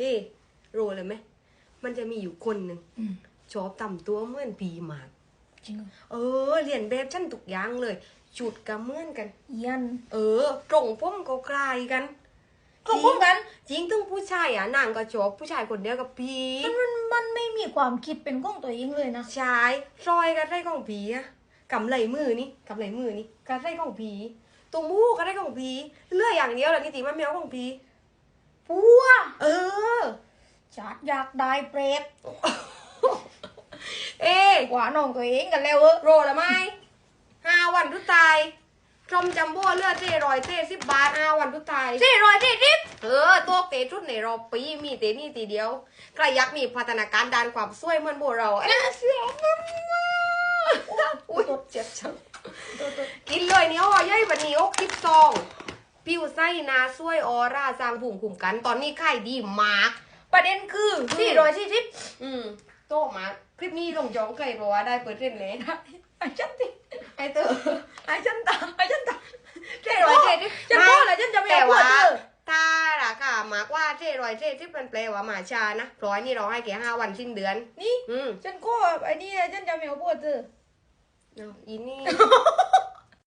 เฮ้รู้เลยไหม มันจะมีอยู่คนหนึ่งอืมชอบทำตัวเหมือนปีหมาก จริงเหรอเออเรียนแบบฉันทุกอย่างเลยจุดกับเหมือนกัน ยัน เออ ตรงผมก็คล้ายกันก็พวกกัน จริงถึงผู้ชายอะนางก็ชอบผู้ชายคนเดียวกับพีมันมันมันไม่มีความคิดเป็นของตัวเองเลยนะชายซอยกันได้ของผีอะกำไหลมือนี่กำไหลมือนี่กันได้ของผีตัวมูกกันได้ของผีเลือกอย่างเดียวแหละนิติมันไม่เอาของผี ปัวเออจัดอยากได้เปรตเอ๊กว่าน้องตัวเองกันแล้วเออโรละไหมห้าวันทุกตายชมจัมโบ้เลือดเต้รอยเต้สิบบาทห้าวันทุกตายสี่ร้อยสี่สิบเออตัวเตะชุดในรอบปีมีเตะนี่ตีเดียวใครอยากมีพัฒนาการด้านความสวยเหมือนโบเราเอ๊ะเสียวมันมากอุ้ยเจ็บจังกินเลยเนี่ยอ๋อย่อยวันนี้อกคลิปซอง ผิวไส้หนาสวยออร่าสร้างภูมิคุ้มกัน ตอนนี้ขายดีมาก ประเด็นคือสี่ร้อยสี่สิบอืม โตมากคลิปนี้ลงจองเคยบอกว่าได้เปิดเล่นเลยไอ้ฉันติไอเตอร์ไอ้ฉันตาไอ้ฉันตาเจ๊รอยเจ๊ที่ฉันพูดแล้วฉันจะไม่แต่เอาพูดว่าเธอถ้าราคามากกว่าเจ๊รอยเจ๊ที่มันแปลว่าหมาชานะร้อยนี่เราให้แค่ห้าวันสิ้นเดือน นี่ อืมฉันก็ไอ้นี่ฉันจะไม่เอาพูดเธอเอาอีนี่